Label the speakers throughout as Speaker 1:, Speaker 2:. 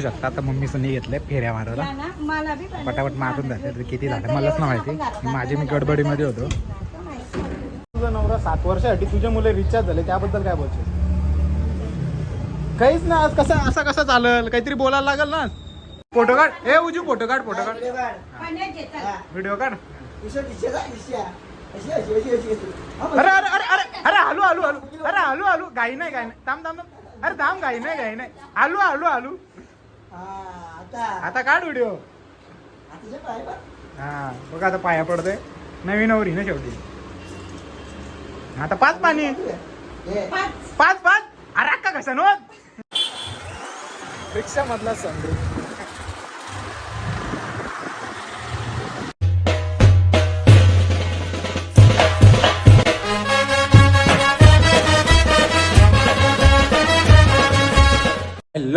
Speaker 1: बघू शकता. आता मम्मीचं नाही घेतलंय फेऱ्या मारायला.
Speaker 2: ना, मला बी पाहिजे.
Speaker 1: पटापट मारून जाते. तर किती झालं? मलाच नाही माहिती. माझी मी गडबडीमध्ये होतो. तुझा नवरा सात वर्षासाठी तुझे मुले रिचार्ज झाले त्याबद्दल काय बोलशील? काहीच ना आज कसं असं कसं चालेल? काहीतरी बोलायला लागेल ना फोटो काढ. ए उजू फोटो काढ फोटो काढ. व्हिडिओ काढ. अरे अरे अरे अरे अरे हलू हलू हलू. अरे हलू हलू. गाई नाही गाई नाही. थांब थांब थांब. अरे थांब गाई नाही गाई नाही. हलू हलू हलू. आता. काढ व्हिडिओ हा बघ आता पाया पडतोय. नवीन नवरी ना शेवटी आता पाच पाणी.
Speaker 2: पाच.
Speaker 1: पाच पाच. अरे अक्का कसा नो रिक्षा मधला संग्रह.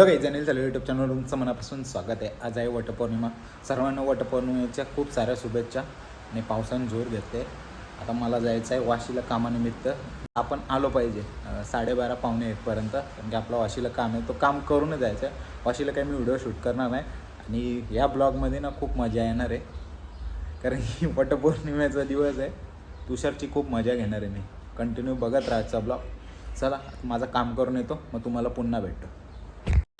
Speaker 1: हॅलो काही जनेल चालू युट्यूब चॅनल तुमचं मनापासून स्वागत आहे. आज आहे वटपौर्णिमा. सर्वांना वटपौर्णिमेच्या खूप साऱ्या शुभेच्छा आणि पावसाने जोर घेते आता मला जायचं आहे वाशीला कामानिमित्त. आपण आलो पाहिजे. साडेबारा पावणे एकपर्यंत कारण की आपलं वाशीला काम आहे तो काम करूनच जायचं आहे वाशीला काही मी व्हिडिओ शूट करणार नाही. आणि या ब्लॉगमध्ये ना खूप मजा येणार आहे. कारण की वटपौर्णिमेचा दिवस आहे. तुषारची खूप मजा घेणार आहे मी. कंटिन्यू बघत राहायचा ब्लॉग. चला माझं काम करून येतो. मग तुम्हाला पुन्हा भेटतो.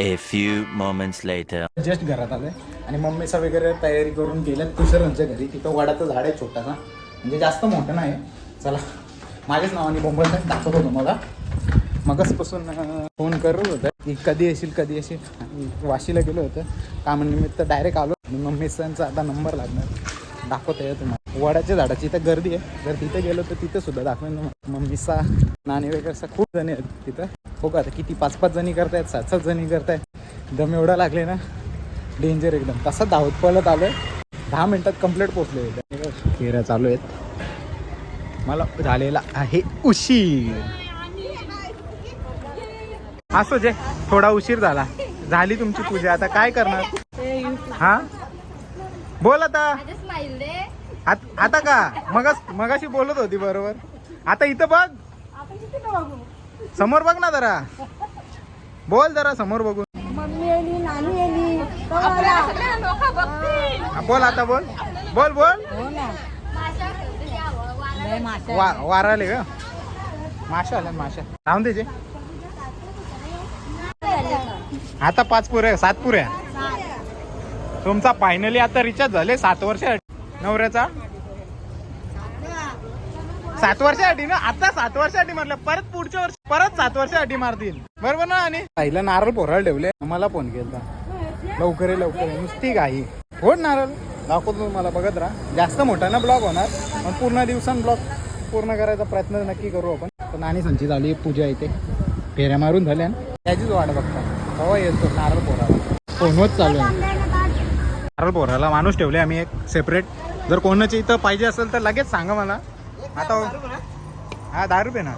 Speaker 3: A few moments later.
Speaker 1: Just घरात आलोय. आणि मम्मीचा वगैरे तयारी करून गेल्या तुषारांच्या घरी. तिथं वडाचं झाड आहे छोटासा. म्हणजे जास्त मोठं नाही. चला माझ्याच नावाने बोंबल दाखवतो तुम्हाला मगचपासून फोन करत होतं की कधी येशील कधी येशील. आणि वाशीला गेलो होतं. कामानिमित्त डायरेक्ट आलो. आणि मम्मीचांचा आता नंबर लागणार. दाखवता तुम्हाला वडाच्या झाडाची इथं गर्दी आहे. जर तिथे गेलो तर तिथं सुद्धा दाखवेन मम्मीचा नाणे वगैरे असं खूप जणी आहेत तिथं. हो का? आता किती पाच पाच जणी करतायत सात सात जणी करतायत. दम एवढा लागले ना? डेंजर एकदम. तसा धावत पळत आलोय. दहा मिनिटात कंप्लीट पोचले फेऱ्या चालू आहेत. मला झालेला आहे उशीर. असो जे थोडा उशीर झाला. झाली तुमची पूजा. आता काय करणार? हा? बोल आता. आत- आता का? मगच मगाशी बोलत होती बरोबर. आता इथं बघ? समोर बघ ना जरा. बोल जरा समोर बघून.
Speaker 2: मम्मी आली नानी आली. तो. आला.
Speaker 1: बोल आता बोल. बोल बोल.
Speaker 2: हो
Speaker 1: वा वाराले का? माशा आल्या माशा. राहून द्यायचे आता पाच पुऱ्या सात पुऱ्या. तुमचा फायनली आता रिचार्ज झाले सात वर्ष नवऱ्याचा? सात वर्षासाठी ना? आता सात वर्षासाठी म्हटलं परत पुढच्या वर्षी परत सात वर्षासाठी मारतील. बरोबर ना आणि? आईला नारळ पोराळ ठेवले मला फोन केला लवकर लवकर नुसती घाई. हो नारळ? दाखवतो तुम्हाला बघत राहा. जास्त मोठा ना ब्लॉग होणार पण पूर्ण दिवसान ब्लॉग पूर्ण करायचा प्रयत्न नक्की करू आपण. पण नाणी संची झाली पूजा इथे. फेऱ्या मारून झाल्या. त्याचीच वाट बघता केव्हा येतो नारळ पोराला फोनवच चालू आहे. नारळ पोराला माणूस ठेवले आम्ही एक सेपरेट जर कोणाची इथं पाहिजे असेल तर लगेच सांगा मला. आता हो. हा. दहा रुपये ना.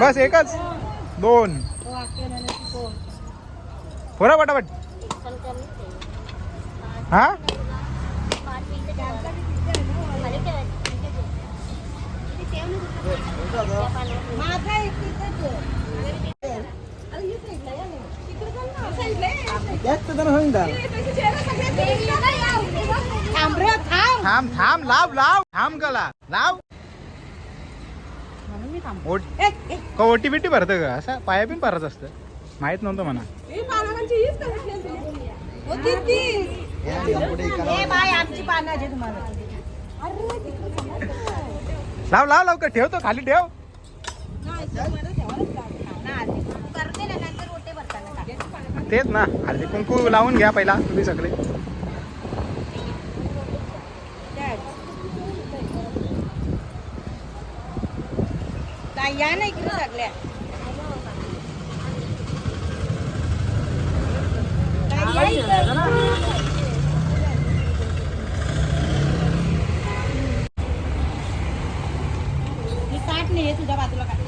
Speaker 1: बस एकच. दोन. पोरा पटापट. हा?
Speaker 2: माझा एक तिथंच आहे. अरे, ही साईडला या ना. तिकडे चल ना, साईडला ये. थांब रे, थांब.
Speaker 1: थांब थांब लाव लाव थांब गला लाव
Speaker 2: म्हणून मी थांबतो.
Speaker 1: का ओटी बिटी भरतं का असं पाया पण भरत असतं माहीत नव्हतं म्हणा
Speaker 2: ही पानांची हीच होती ती. बाय, आमची तुम्हाला
Speaker 1: लाव लाव लवकर ठेवतो खाली ठेव
Speaker 2: नाही, ना, आधी. करते ना, नंतर ओटे भरताना टाक.
Speaker 1: तेच ना. हळदी कुंकू लावून घ्या पहिला तुम्ही सगळे.
Speaker 2: त्याच. ताई, या ना इकडे सगळ्या. मी काट नाही तुझ्या बाजूला काट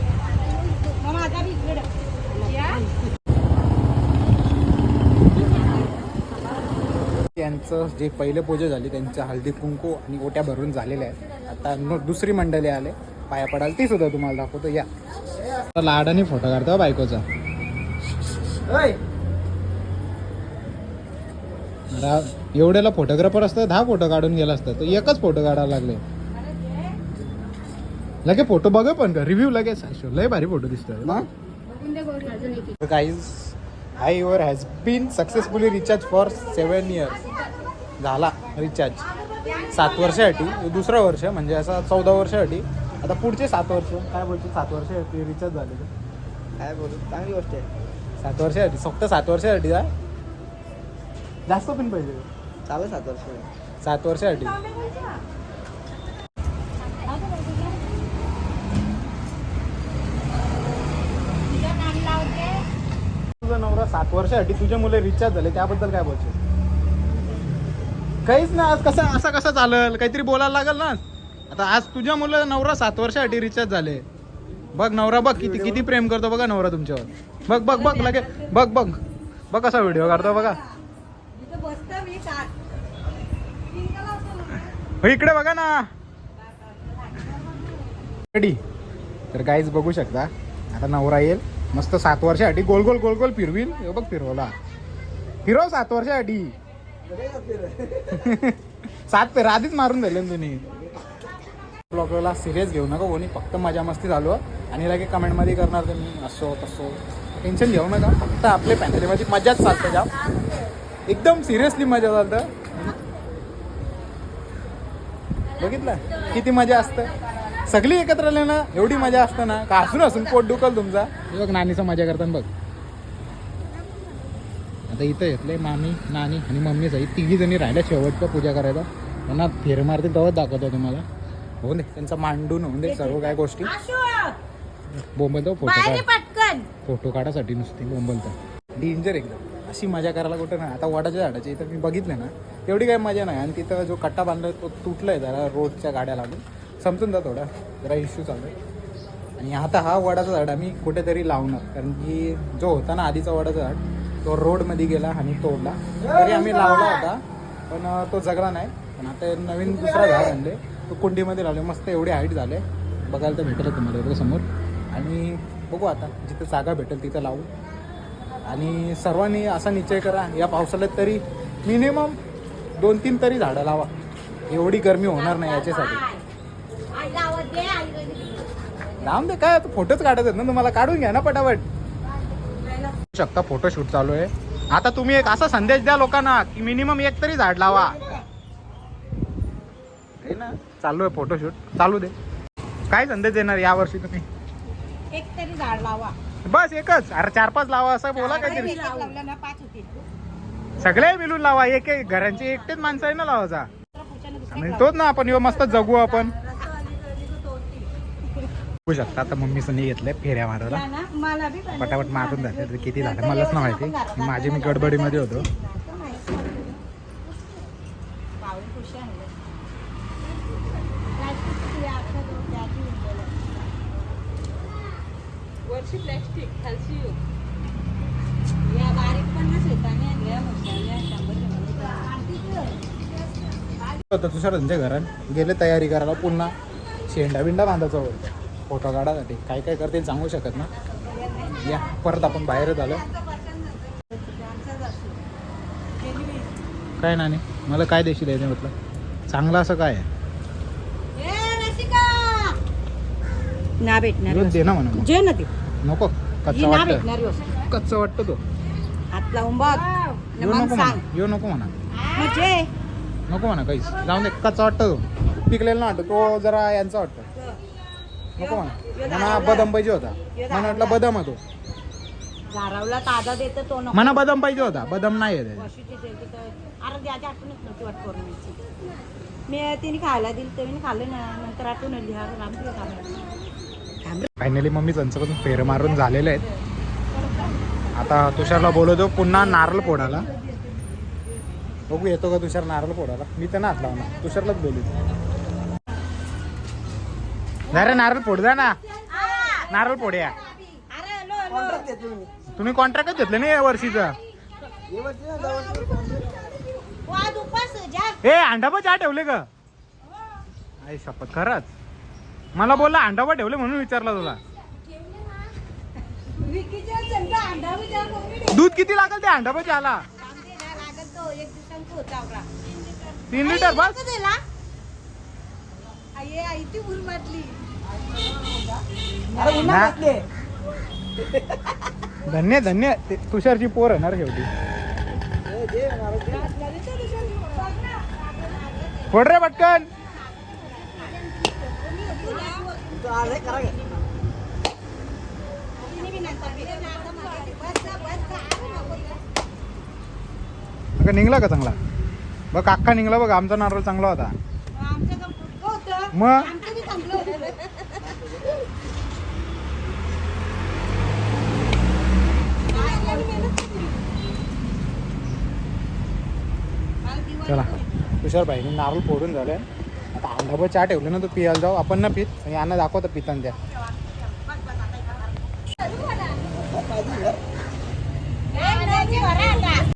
Speaker 2: मग माझा बी इकडे ठेव. या.
Speaker 1: त्यांचं जे पहिले पूजा झाली त्यांच्या हळदी कुंकू आणि ओट्या भरून झालेल्या आहेत. आता नो- दुसरी मंडळी आले. पाया पडाल ती सुद्धा तुम्हाला दाखवतो. या. लाडाने फोटो काढतो हा बायकोचा. एवढ्याला फोटोग्राफर असतं दहा फोटो काढून गेला असतं. तर एकच फोटो काढायला लागले. लगे फोटो बघ पण का? रिव्ह्यू लगेच लय भारी फोटो दिसतोय. Guys I your has been successfully recharge for seven years झाला रिचार्ज सात वर्षासाठी दुसरं वर्ष म्हणजे असं चौदा वर्षासाठी. आता पुढचे सात वर्ष काय बोलतो सात वर्षासाठी रिचार्ज झाले
Speaker 4: काय बोलू चांगली गोष्ट आहे.
Speaker 1: सात वर्षासाठी फक्त सात वर्षासाठी का जास्त पण पाहिजे.
Speaker 4: चालू सात वर्ष
Speaker 1: सात वर्षासाठी तुझा नवरा सात वर्षासाठी तुझे मुले रिचार्ज झाले त्याबद्दल काय बोलशील? काहीच ना आज कसं असं कसं चालेल? काहीतरी बोलायला लागेल ना आता आज तुझ्या मुलं नवरा सात वर्षासाठी रिचार्ज झाले. बघ नवरा बघ किती किती प्रेम करतो बघा नवरा तुमच्यावर. बघ बघ बघ लगे बघ बघ. बघ कसा व्हिडिओ काढतो बघा. हो इकडे बघा ना. रेडी तर काहीच बघू शकता. आता नवरा येईल. मस्त सात वर्षासाठी गोल गोल गोल गोल फिरवील हे बघ फिरवला. फिरव सात वर्षासाठी. सात पेर आधीच मारून दिले ना तुम्ही. ब्लॉगला सिरियस घेऊ नका कोणी फक्त मजा मस्ती झालो. आणि लगे कमेंटमध्ये करणार तुम्ही. असो तसो. टेन्शन घेऊ नका. फक्त आपले फॅमिलीमध्ये मजाच चालते जाम एकदम सिरियसली मजा चालतं. बघितलं? किती मजा असतं? सगळी एकत्र आले ना एवढी मजा असतं ना का हसून हसून पोट दुखल तुमचा. हे बघ नानीचा मजा करताना बघ. आता इथं येतलंय मामी नानी आणि मम्मी जाई तिघी जणी राहिल्या शेवटच्या पूजा करायला. त्यांना फेर मारतील तेव्हाच दाखवतो तुम्हाला. हो दे त्यांचा मांडून होऊन दे सर्व काय गोष्टी. बोंबलतो फोटो काढ.
Speaker 2: पटकन.
Speaker 1: फोटो काढासाठी नुसती बोंबलतं डेंजर एकदम. अशी मजा करायला कुठं नाही. आता वडाच्या झाडाची इथं मी बघितलं ना तेवढी काही मजा नाही. आणि तिथं जो कट्टा बांधला तो तुटलाय जरा रोडच्या गाड्या लागून. समजून जा थोडा. जरा इश्यू चालू आहे. आणि आता हा वडाचा झाड आम्ही कुठेतरी लावणार. कारण की जो होता ना आधीचा वडाचा झाड तो रोडमध्ये गेला आणि तोडला. तरी आम्ही लावला होता पण तो जगला नाही. पण आता नवीन दुसरा झाड आणले. तो कुंडीमध्ये लावले. मस्त एवढे हाईट झाले. बघायला तर भेटेल तुम्हाला एवढं समोर. आणि बघू आता जिथं जागा भेटेल तिथं लावू. आणि सर्वांनी असा निश्चय करा या पावसाळ्यात तरी मिनिमम दोन तीन तरी झाडं लावा. एवढी गरमी होणार नाही याच्यासाठी.
Speaker 2: आवाज दे
Speaker 1: काय फोटोच काढत आहेत ना तुम्हाला काढून घ्या ना पटापट. शकता फोटोशूट चालू आहे. आता तुम्ही एक असा संदेश द्या लोकांना की मिनिमम एक तरी झाड लावा. हे ना चालू आहे फोटोशूट चालू दे. काय संदेश देणार यावर्षी तुम्ही?
Speaker 2: एक तरी झाड लावा.
Speaker 1: बस एकच. अरे चार पाच लावा असं बोला काहीतरी. सगळे मिळून लावा एक एक. घरांचे एकटेच माणसं आहे ना लावायचा. तोच ना आपण मस्त जगू आपण. बघू शकता. आता मम्मी सनी घेतलंय फेऱ्या मारायला. पटापट मारून जाते किती झालं? मलाच ना माहिती. माझे मी गडबडीमध्ये होतो.
Speaker 5: प्लॅस्टिक खालची
Speaker 2: या बारीक आणल्या शंभर
Speaker 1: तुषार त्यांच्या घरात गेले तयारी करायला पुन्हा शेंडा बिंडा बांधायचा होता फोटो काढायसाठी काय काय करतील सांगू शकत ना? या परत आपण बाहेरच आलो. काय नाणे मला काय देशील याने म्हटलं? चांगलं असं काय आहे?
Speaker 2: ना भेटणार
Speaker 1: रोज दे ना म्हणा मग.
Speaker 2: जे ना ते
Speaker 1: नको. कच्चा
Speaker 2: ना
Speaker 1: वाटतं.
Speaker 2: भेटणारी वस्तू
Speaker 1: कच्चा वाटतं तो.
Speaker 2: हात लावून बघ.
Speaker 1: येऊ
Speaker 2: मग
Speaker 1: नको
Speaker 2: सांग.
Speaker 1: म्हणा. येऊ नको म्हणा.
Speaker 2: म्हणजे?
Speaker 1: नको म्हणा काहीच. जाऊन दे. कच्चा वाटतं तो. पिकलेला ना वाटतं तो जरा यांचा वाटतं. नको म्हणा. म्हणा बदाम पाहिजे होता. मला वाटलं बदाम होतो
Speaker 2: झारावला ताजा देतो तो नको.
Speaker 1: म्हणा बदाम पाहिजे होता. बदाम नाही आहे त्याच्यात.
Speaker 2: वर्षीची ते तिथं अरे द्याची आठवणच नव्हती वाट करून द्यायची मी तिने खायला दिली तर मी खाल्लं ना नंतर आठवण आली हा राम तुला खाल्लं
Speaker 1: फायनली मम्मी त्यांचं पण फेर मारून झालेले आहेत. आता तुषारला बोलवतो पुन्हा नारळ फोडायला. बघू येतो का तुषार नारळ फोडायला? मी तर ना हात लावणार. तुषारलाच बोलू अरे नारळ फोड जा ना. नारळ फोड्या.
Speaker 2: लो लो.
Speaker 1: तुम्ही कॉन्ट्रॅक्टच घेतलं नाही या वर्षीचं?
Speaker 2: वो आज उपास जा.
Speaker 1: ए अंडाबा चहा ठेवले का आई शपथ खरंच. मला बोलला अंडाबा ठेवले म्हणून विचारला तुला. दूध किती लागेल ते
Speaker 2: होता आपला.
Speaker 1: तीन लिटर बस?
Speaker 2: आई ती
Speaker 4: उन्हात
Speaker 1: ना. धन्य धन्य ते तुषारची पोर होणार शेवटी. फोड रे पटकन. अगं निघला का चांगला बघ अख्खा निघला बघ आमचा नारळ चांगला होतं. मग? चला. तुषार भाईने नारळ फोडून झालं आता अंडाभर चहा ठेवले ना तो पियाला जाऊ. आपण ना पित आणि यांना दाखवतो पितान त्या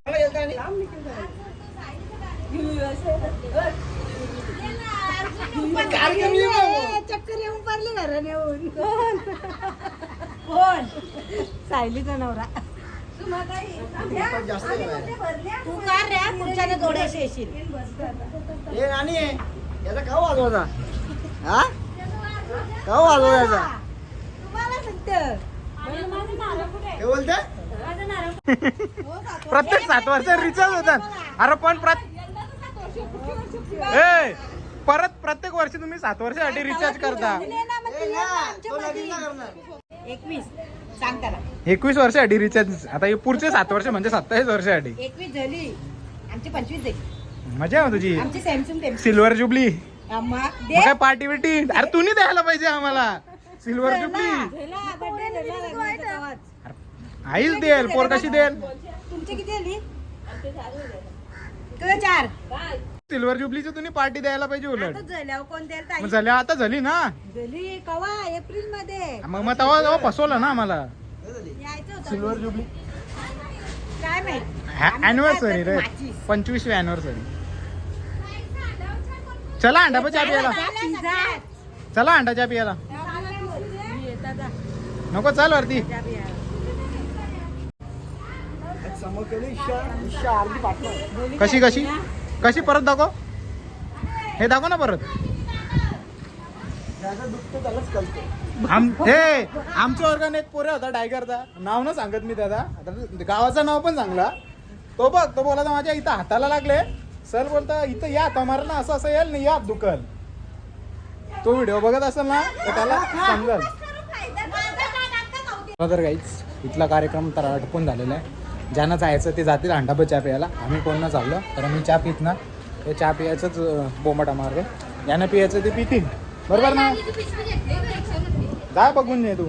Speaker 4: मला येतं आणि- कार्यक्रम येऊ नको.
Speaker 2: चक्कर येऊन. कोण? कोण सायलीचा नवरा. तू कार रे? पुढच्याने थोडेसे येशील.
Speaker 4: याचा का वाजवता हा? का वाजवायचा.
Speaker 2: तुम्हाला सांगतं.
Speaker 4: काय बोलते?
Speaker 1: प्रत्येक सात वर्ष रिचार्ज होतात. अरे पण परत प्रत्येक वर्षी तुम्ही सात वर्षासाठी रिचार्ज करता.
Speaker 2: एकवीस. सांग त्याला.
Speaker 1: एकवीस वर्षासाठी रिचार्ज. आता हे पुढचे सात वर्ष म्हणजे सत्तावीस वर्षासाठी
Speaker 2: एकवीस झाली. आमची पंचवीस
Speaker 1: मजा आहे हो तुझी.
Speaker 2: आमची सॅमसंग टेम्पल
Speaker 1: सिल्वर जुबली
Speaker 2: अम्मा
Speaker 1: मग
Speaker 2: दे.
Speaker 1: काय पार्टी बिटी? अरे तुम्ही द्यायला पाहिजे आम्हाला. सिल्वर जुबली आईच देल पोर कशी देल.
Speaker 2: तुमची किती झाली? तुझं चार.
Speaker 1: सिल्वर जुबलीची तुम्ही पार्टी द्यायला पाहिजे उलट.
Speaker 2: झाल्या कोण द्यायला ताई?
Speaker 1: मग झाल्या आता झाली ना?
Speaker 2: झाली कवा? एप्रिलमध्ये
Speaker 1: मग मग तेव्हा तेव्हा फसवलं ना आम्हाला.
Speaker 2: यायचं होतं.
Speaker 4: Silver jubilee.
Speaker 2: काय माहीत?
Speaker 1: अॅनिव्हर्सरी रे. पंचवीसवी अॅनिव्हर्सरी चला अंडा पण चहा पियाला. चला अंडा चहा पियाला.
Speaker 2: येता जा.
Speaker 1: नको चाल वरती. कशी कशी? कशी परत दाखव? हे दाखव ना परत. आम हे आमच्या वर्गाने एक पोरे होता टायगरचा नाव न सांगत मी त्याचा आता गावाचं नाव पण सांगला. तो बघ तो बोला माझ्या इथं हाताला लागले. सर बोलता इथं या तुम्हाला ना असं असं येईल नाही या दुकान तो व्हिडिओ बघत असेल ना तर त्याला समजेल. तर काहीच इथला कार्यक्रम तर आटपून झालेला आहे. ज्यांना जायचं ते जातील अंडाभर चहा प्यायला. आम्ही कोण ना चाललो? तर मी चहा पित ना ते चहा पियाचंच बोंबाटा मार्ग. ज्यांना पियाचं ते पितील. बरोबर ना? जा बघून ये तू.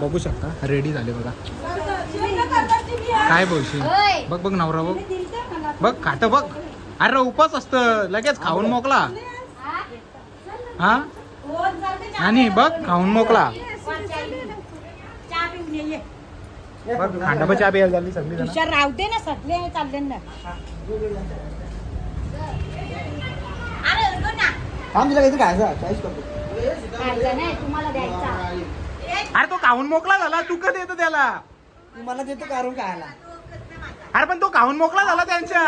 Speaker 1: बघू शकता रेडी झाले बघा. काय बोलशील? बघ बघ नवरा बघ. बघ खात बघ. अरे उपास असतं. लगेच खाऊन मोकला. हा? आणि बघ खाऊन मोकला. बघ खांडाभर चहा प्यायला झाली सगळी जण.
Speaker 2: तुषार राहते ना सगळे चालले ना. अरे अगं ना.
Speaker 4: थांब तिला काहीतरी खायचं चॉईस करतो
Speaker 2: खायचा नाही तुम्हाला द्यायचा
Speaker 1: अरे तो खाऊन मोकला झाला. तू कधी येतो त्याला?
Speaker 4: तू मला देतो काढून खायला.
Speaker 1: अरे पण तो खाऊन मोकला झाला त्यांच्या.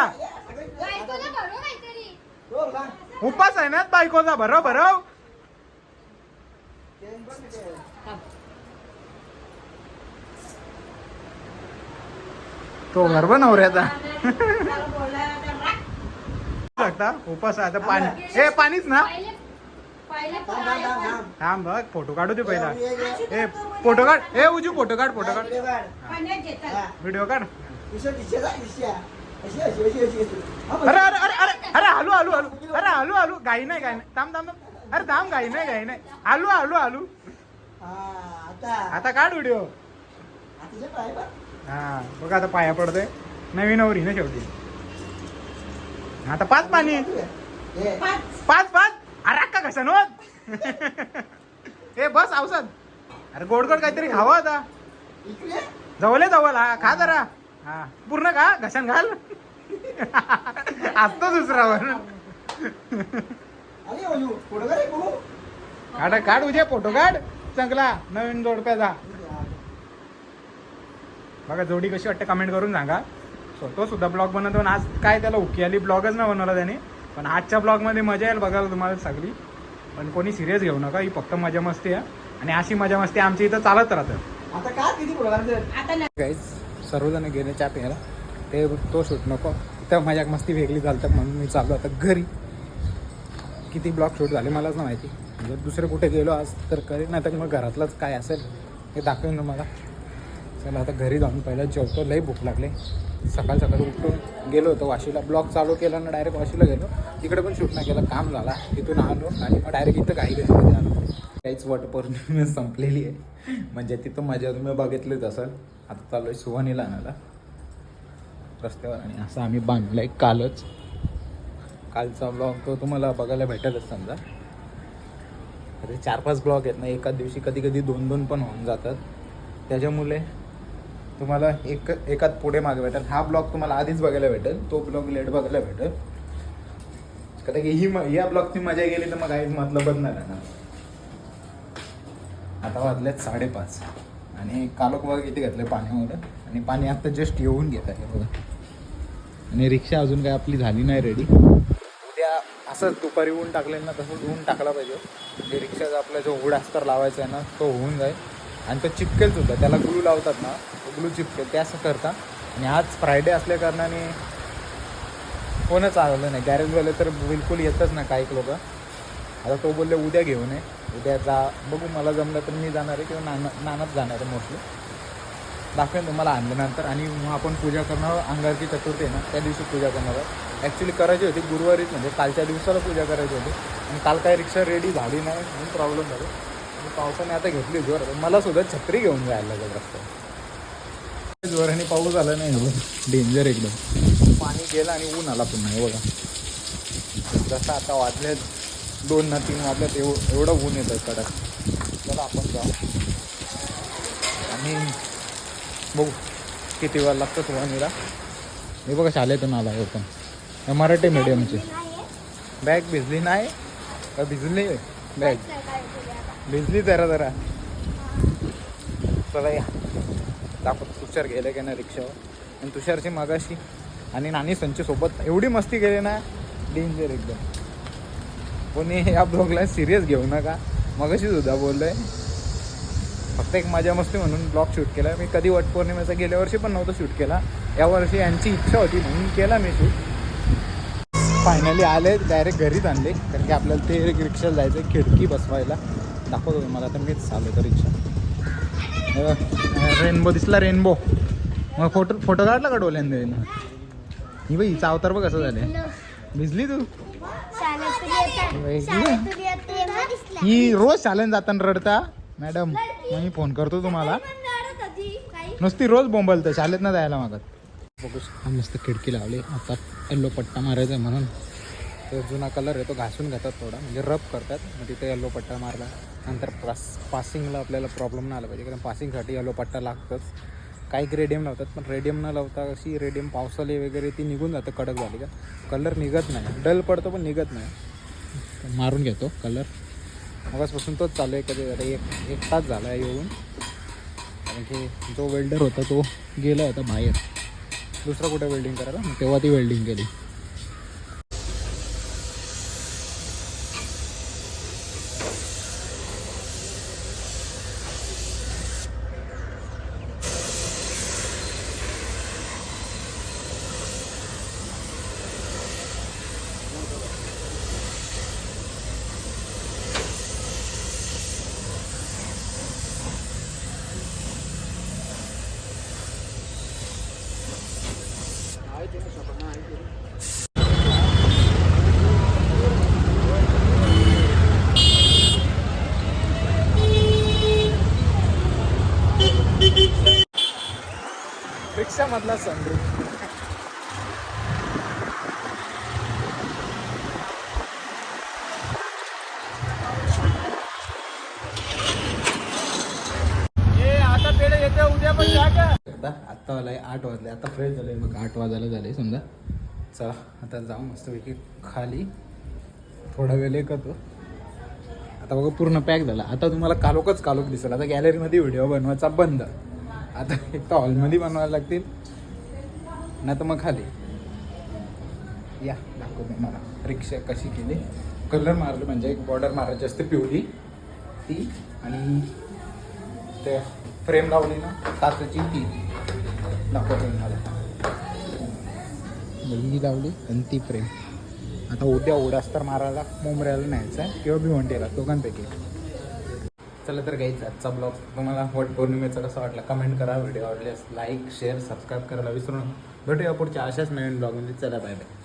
Speaker 4: हो का?
Speaker 1: उपास आहे ना बायकोचा. भरो भरो. तो गर्भ नवऱ्याचा. शकता उपास आहे आता पाणी. हे पाणीच ना.
Speaker 4: थांब,
Speaker 1: बघ फोटो काढू दे पहिला.
Speaker 4: ये, ये.
Speaker 1: ए फोटो काढ. ए उजू फोटो काढ फोटो काढ.
Speaker 4: हा.
Speaker 1: व्हिडिओ काढ.
Speaker 4: हा,
Speaker 1: अरे अरे अरे अरे अरे हलू हलू हलू. अरे हलू हलू. गाई नाही गाई नाही. थांब थांब थांब. अरे थांब गाई नाही गाई नाही. हलू हलू हलू.
Speaker 4: हा, आता.
Speaker 1: आता काढ व्हिडिओ. हा बघ आता पाया पडतोय. नवीन नवरी ना शेवटी आता पाच पाणी. पाच पाच. अरे अक्का कसा नो ए बस औषध अरे गोड गोड काहीतरी खावं आता. जवळ जवळ. हा खा जरा. हा पूर्ण खा घशान घाल. असतो दुसरावर.
Speaker 4: अरे
Speaker 1: काढ काढ उद्या फोटो काढ. चांगला नवीन जोडप्याचा. बघा जोडी कशी वाटते कमेंट करून सांगा. सो तो सुद्धा ब्लॉग बनवतो आणि आज काय त्याला उकी आली ब्लॉगच नाही बनवला त्याने. पण आजच्या ब्लॉगमध्ये मजा येईल बघायला तुम्हाला सगळी. पण कोणी सिरियस घेऊ नका ही फक्त मजा मस्ती आहे. आणि अशी मजा मस्ती आमच्या इथं चालत राहतं.
Speaker 4: आता काय किती?
Speaker 2: आता नाही.
Speaker 1: गाईज सर्वजण गेले चहा प्यायला. ते तो शूट नको. इथं मजा मस्ती वेगळी चालतं म्हणून मी चाललो आता घरी. किती ब्लॉग शूट झाले मलाच नाही माहिती. जर दुसरे कुठे गेलो आज तर करेन नाही तर मग घरातलंच काय असेल हे दाखवेन तुम्हाला. चला आता घरी जाऊन पहिलं जेवतो. लई भूक लागले. सकाळ सकाळी उठून गेलो होतो वाशीला. ब्लॉग चालू केला ना डायरेक्ट वाशीला गेलो. तिकडे पण शूट नाही केलं काम झाला. तिथून आलो आणि मग डायरेक्ट इथं काही घरी आलो. काहीच वटपौर्णिमा संपलेली आहे. म्हणजे तिथं मजा तुम्ही बघितलीच असेल. आता चालू आहे सुहानीला आणायला. रस्त्यावर आणि असं आम्ही बांधलं आहे कालच. कालचा ब्लॉग तो तुम्हाला बघायला भेटेलच समजा. अरे चार पाच ब्लॉग आहेत ना एकाच दिवशी कधी कधी दोन दोन पण होऊन जातात. त्याच्यामुळे तुम्हाला एक एकात पुढे मागे भेटेल. हा ब्लॉग तुम्हाला आधीच बघायला भेटेल. तो ब्लॉग लेट बघायला भेटेल. कारण की ही म- या ब्लॉगची मजा गेली तर मग काही मतलबच नाही ना. आता वाजलेत साडेपाच. आणि कालोक बघा किती घातले पाण्यामध्ये. आणि पाणी आता जस्ट येऊन घेत आहे बघा. आणि रिक्षा अजून काय आपली झाली नाही रेडी उद्या असंच दुपारी ऊन टाकलेलं ना तसंच ऊन टाकला पाहिजे. म्हणजे रिक्षाचा आपला जो हुड अस्तर लावायचा आहे ना तो होऊन जाईल. आणि तो चिपकेल सुद्धा त्याला ग्लू लावतात ना तो चिपकेल ते असं करता आणि आज फ्रायडे असल्या कारणाने फोनच आलं नाही. गॅरेजवाले तर बिलकुल येतच ना काही लोक. आता तो बोलले उद्या घेऊन ये. उद्या जा. बघू मला जमलं तर मी जाणार आहे किंवा नाना नानाच जाणार आहे मोस्टली दाखवेन तुम्हाला आणल्यानंतर. आणि मग आपण पूजा करणार अंगारची चतुर्थी आहे ना त्या दिवशी पूजा करणार आहोत. ॲक्च्युली करायची होती गुरुवारीच म्हणजे कालच्या दिवसाला पूजा करायची होती. आणि काल काय रिक्षा रेडी झाली नाही म्हणून प्रॉब्लेम झाला. पावसाने आता घेतली जोर. मला सुद्धा छत्री घेऊन जायला लागेल रस्त्यावर. जोराने पाऊस आला नाही डेंजर एकदम. पाणी गेलं आणि ऊन आला पुन्हा हे बघा. जसं आता वाजले दोन ना तीन वाजल्यात एव एवढं ऊन येतं कडक. चला आपण जाऊ. आणि बघू किती वेळ लागतो तुम्हाला मी बघा शाळेतून आला आहे पण. मराठी मीडियमची बॅग भिजली नाही? का भिजली? बॅग भिजली जरा जरा. चला या. दाखवतो. तुषार गेले की ना रिक्षावर? आणि तुषारची मगाशी आणि नानी संची सोबत एवढी मस्ती केली ना डेंजर एकदम. कोणी या ब्लॉगला सिरियस घेऊ नका. मगाशी सुद्धा बोललोय. फक्त एक मजा मस्ती म्हणून ब्लॉग शूट केला. मी कधी वटपौर्णिमेचा गेल्या वर्षी पण नव्हतं शूट केला. यावर्षी यांची इच्छा होती म्हणून केला मी शूट फायनली आले डायरेक्ट घरीच आणले. कारण की आपल्याला ते एक रिक्षाला जायचं खिडकी बसवायला. दाखवतो तुम्हाला. तर मीच चालवतो रिक्षा. रेनबो दिसला रेनबो. मग फोटो फोटो काढला का डोल्यांदे ही बाई हिचा अवतार बघ कसं झाले भिजली तू? ही रोज शाळेत जाताना रडता? मॅडम मग मी फोन करतो तुम्हाला. नुसती रोज बोंबलतं शाळेत ना जायला मागत. बघू मस्त खिडकी लावली. आता येल्लो पट्टा मारायचा म्हणून. तो जुना कलर आहे तो घासून घेतात थोडा म्हणजे रब करतात. मग तिथे येल्लो पट्टा मारला नंतर पास पासिंगला आपल्याला प्रॉब्लेम नाही आला पाहिजे कारण पासिंगसाठी येलो पट्टा लागतंच. काही रेडियम लावतात पण रेडियम न लावता अशी रेडियम पावसाळी वगैरे ती निघून जातं कडक झाली का? कलर निघत नाही. डल पडतो पण निघत नाही. मारून घेतो कलर मगासपासून तोच चालू आहे कधी आता एक एक तास झाला आहे येऊन. कारण की जो वेल्डर होता तो गेला होता बाहेर. दुसरा कुठे वेल्डिंग करायला? मग तेव्हा ती वेल्डिंग केली. रिक्षामधला सनरूफ आता पेढे येते उद्या पण आत्ता वाला आठ वाजले. आता फ्रेश झाले मग आठ वाजायला झाले समजा. चला आता जाऊ मस्तपैकी खाली. थोडा वेळ आता आता बघा पूर्ण पॅक झाला. आता तुम्हाला कालोकच कालोक दिसेल. आता गॅलरीमध्ये व्हिडिओ बनवायचा बंद. आता एक तर हॉलमध्ये बनवायला लागतील. नाही तर मग खाली. या दाखवते मला. रिक्षा कशी केली. कलर मारलं म्हणजे एक बॉर्डर मारायची असते पिवली ती आणि ते फ्रेम लावली ना काचेची ती. दाखवते मी मला. ही लावली आणि ती फ्रेम आता उद्या उडास मारायला मुंबऱ्याला न्यायचा आहे. किंवा भिवंडीला दोघांपैकी. चला तर घ्यायचं आजचा ब्लॉग तुम्हाला वट पौर्णिमेचा कसा वाटला? कमेंट करा व्हिडिओ आवडल्यास लाईक शेअर सबस्क्राईब करायला विसरू नका. भेटूया पुढच्या अशाच नवीन ब्लॉगमध्ये चला बाय बाय